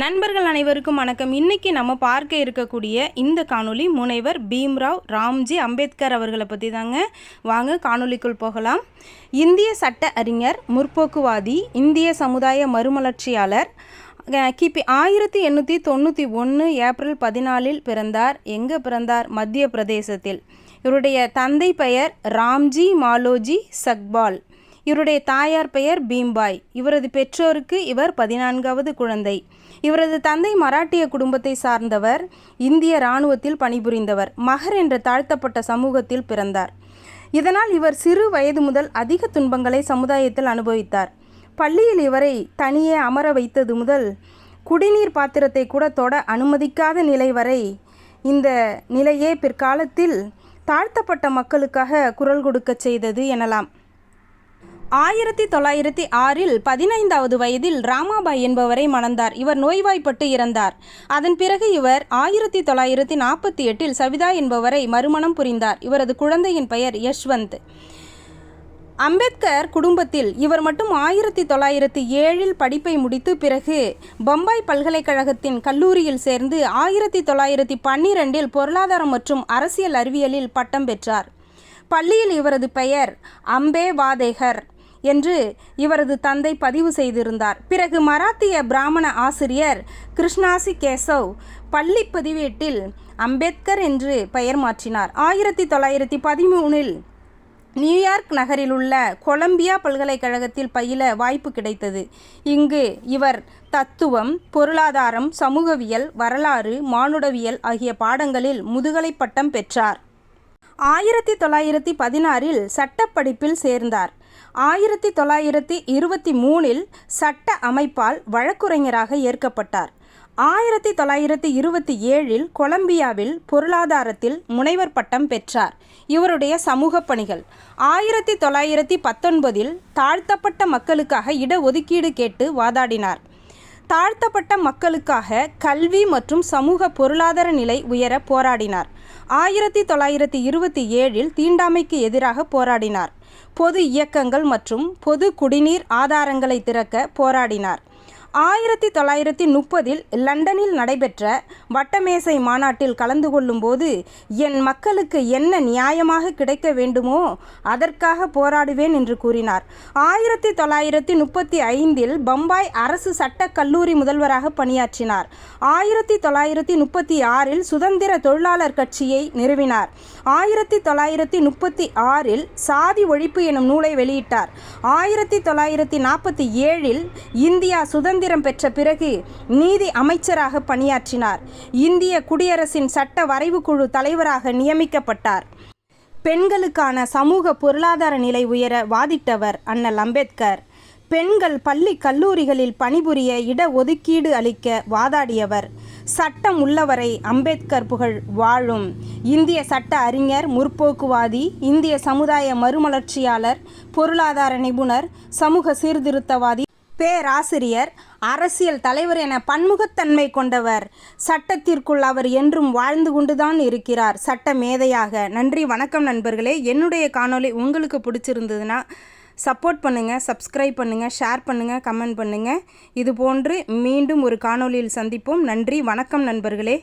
நண்பர்கள் அனைவருக்கும் வணக்கம். இன்னைக்கு நம்ம பார்க்க இருக்கக்கூடிய இந்த காணொளி முனைவர் பீம்ராவ் ராம்ஜி அம்பேத்கர் அவர்களை பற்றி தாங்க. வாங்க காணொளிக்குள் போகலாம். இந்திய சட்ட அறிஞர் முற்போக்குவாதி இந்திய சமுதாய மறுமலர்ச்சியாளர் கிபி ஆயிரத்தி எண்ணூற்றி தொண்ணூற்றி ஒன்று ஏப்ரல் பதினாலில் பிறந்தார். எங்கே பிறந்தார்? மத்திய பிரதேசத்தில். இவருடைய தந்தை பெயர் ராம்ஜி மாலோஜி சக்பால். இவருடைய தாயார் பெயர் பீம்பாய். இவரது பெற்றோருக்கு இவர் பதினான்காவது குழந்தை. இவரது தந்தை மராட்டிய குடும்பத்தை சார்ந்தவர் இந்திய இராணுவத்தில் பணிபுரிந்தவர் மகர் என்ற தாழ்த்தப்பட்ட சமூகத்தில் பிறந்தார். இதனால் இவர் சிறு வயது முதல் அதிக துன்பங்களை சமுதாயத்தில் அனுபவித்தார். பள்ளியில் இவரை தனியே அமர வைத்தது முதல் குடிநீர் பாத்திரத்தை கூட தொட அனுமதிக்காத நிலை வரை இந்த நிலையே பிற்காலத்தில் தாழ்த்தப்பட்ட மக்களுக்காக குரல் கொடுக்கச் செய்தது எனலாம். ஆயிரத்தி தொள்ளாயிரத்தி ஆறில் பதினைந்தாவது வயதில் ராமாபாய் என்பவரை மணந்தார். இவர் நோய்வாய்ப்பட்டு இறந்தார். அதன் பிறகு இவர் ஆயிரத்தி தொள்ளாயிரத்தி நாற்பத்தி எட்டில் சவிதா என்பவரை மறுமணம் புரிந்தார். இவரது குழந்தையின் பெயர் யஷ்வந்த். அம்பேத்கர் குடும்பத்தில் இவர் மட்டும் ஆயிரத்தி தொள்ளாயிரத்தி ஏழில் படிப்பை முடித்து பிறகு பம்பாய் பல்கலைக்கழகத்தின் கல்லூரியில் சேர்ந்து ஆயிரத்தி தொள்ளாயிரத்தி பன்னிரெண்டில் பொருளாதாரம் மற்றும் அரசியல் அறிவியலில் பட்டம் பெற்றார். பள்ளியில் இவரது பெயர் அம்பே வாதேகர் என்று இவரது தந்தை பதிவு செய்திருந்தார். பிறகு மராத்திய பிராமண ஆசிரியர் கிருஷ்ணாசி கேசவ் பள்ளி பதிவேட்டில் அம்பேத்கர் என்று பெயர் மாற்றினார். ஆயிரத்தி தொள்ளாயிரத்தி பதிமூணில் நியூயார்க் நகரில் உள்ள கொலம்பியா பல்கலைக்கழகத்தில் பயில வாய்ப்பு கிடைத்தது. இங்கு இவர் தத்துவம் பொருளாதாரம் சமூகவியல் வரலாறு மானுடவியல் ஆகிய பாடங்களில் முதுகலை பட்டம் பெற்றார். ஆயிரத்தி தொள்ளாயிரத்தி பதினாறில் சட்டப்படிப்பில் சேர்ந்தார். ஆயிரத்தி தொள்ளாயிரத்தி இருபத்தி மூணில் சட்ட அமைப்பால் வழக்குரைஞராக ஏற்கப்பட்டார். ஆயிரத்தி தொள்ளாயிரத்தி இருபத்தி ஏழில் கொலம்பியாவில் பொருளாதாரத்தில் முனைவர் பட்டம் பெற்றார். இவருடைய சமூக பணிகள். ஆயிரத்தி தொள்ளாயிரத்தி பத்தொன்பதில் தாழ்த்தப்பட்ட மக்களுக்காக இடஒதுக்கீடு கேட்டு வாதாடினார். தாழ்த்தப்பட்ட மக்களுக்காக கல்வி மற்றும் சமூக பொருளாதார நிலை உயர போராடினார். ஆயிரத்தி தொள்ளாயிரத்தி இருபத்தி ஏழில் தீண்டாமைக்கு எதிராக போராடினார். பொது இயக்கங்கள் மற்றும் பொது குடிநீர் ஆதாரங்களை திறக்க போராடினார். ஆயிரத்தி தொள்ளாயிரத்தி முப்பதில் லண்டனில் நடைபெற்ற வட்டமேசை மாநாட்டில் கலந்து கொள்ளும்போது என் மக்களுக்கு என்ன நியாயமாக கிடைக்க வேண்டுமோ அதற்காக போராடுவேன் என்று கூறினார். ஆயிரத்தி தொள்ளாயிரத்தி முப்பத்தி ஐந்தில் பம்பாய் அரசு சட்டக் கல்லூரி முதல்வராக பணியாற்றினார். ஆயிரத்தி தொள்ளாயிரத்தி முப்பத்தி ஆறில் சுதந்திர தொழிலாளர் கட்சியை நிறுவினார். ஆயிரத்தி தொள்ளாயிரத்தி முப்பத்தி ஆறில் சாதி ஒழிப்பு எனும் நூலை வெளியிட்டார். ஆயிரத்தி தொள்ளாயிரத்தி நாற்பத்தி ஏழில் இந்தியா சுதந்திர சுதந்திரம் பெற்ற பிறகு நீதி அமைச்சராக பணியாற்றினார். இந்திய குடியரசின் சட்ட வரைவுக்குழு தலைவராக நியமிக்கப்பட்டார். பெண்களுக்கான சமூக பொருளாதார நிலை உயர வாதிட்டவர் அண்ணல் அம்பேத்கர். பெண்கள் பள்ளி கல்லூரிகளில் பணிபுரிய இடஒதுக்கீடு அளிக்க வாதாடியவர். சட்டம் உள்ளவரை அம்பேத்கர் புகழ் வாழும். இந்திய சட்ட அறிஞர் முற்போக்குவாதி இந்திய சமுதாய மறுமலர்ச்சியாளர் பொருளாதார நிபுணர் சமூக சீர்திருத்தவாதி பேராசிரியர் அரசியல் தலைவர் என பன்முகத்தன்மை கொண்டவர். சட்டத்திற்குள் அவர் என்றும் வாழ்ந்து கொண்டுதான் இருக்கிறார். சட்ட மேதையாக நன்றி வணக்கம் நண்பர்களே. என்னுடைய காணொளி உங்களுக்கு பிடிச்சிருந்ததுன்னா சப்போர்ட் பண்ணுங்கள் சப்ஸ்கிரைப் பண்ணுங்கள் ஷேர் பண்ணுங்கள் கமெண்ட் பண்ணுங்கள் இது போன்று மீண்டும் ஒரு காணொளியில் சந்திப்போம். நன்றி வணக்கம் நண்பர்களே.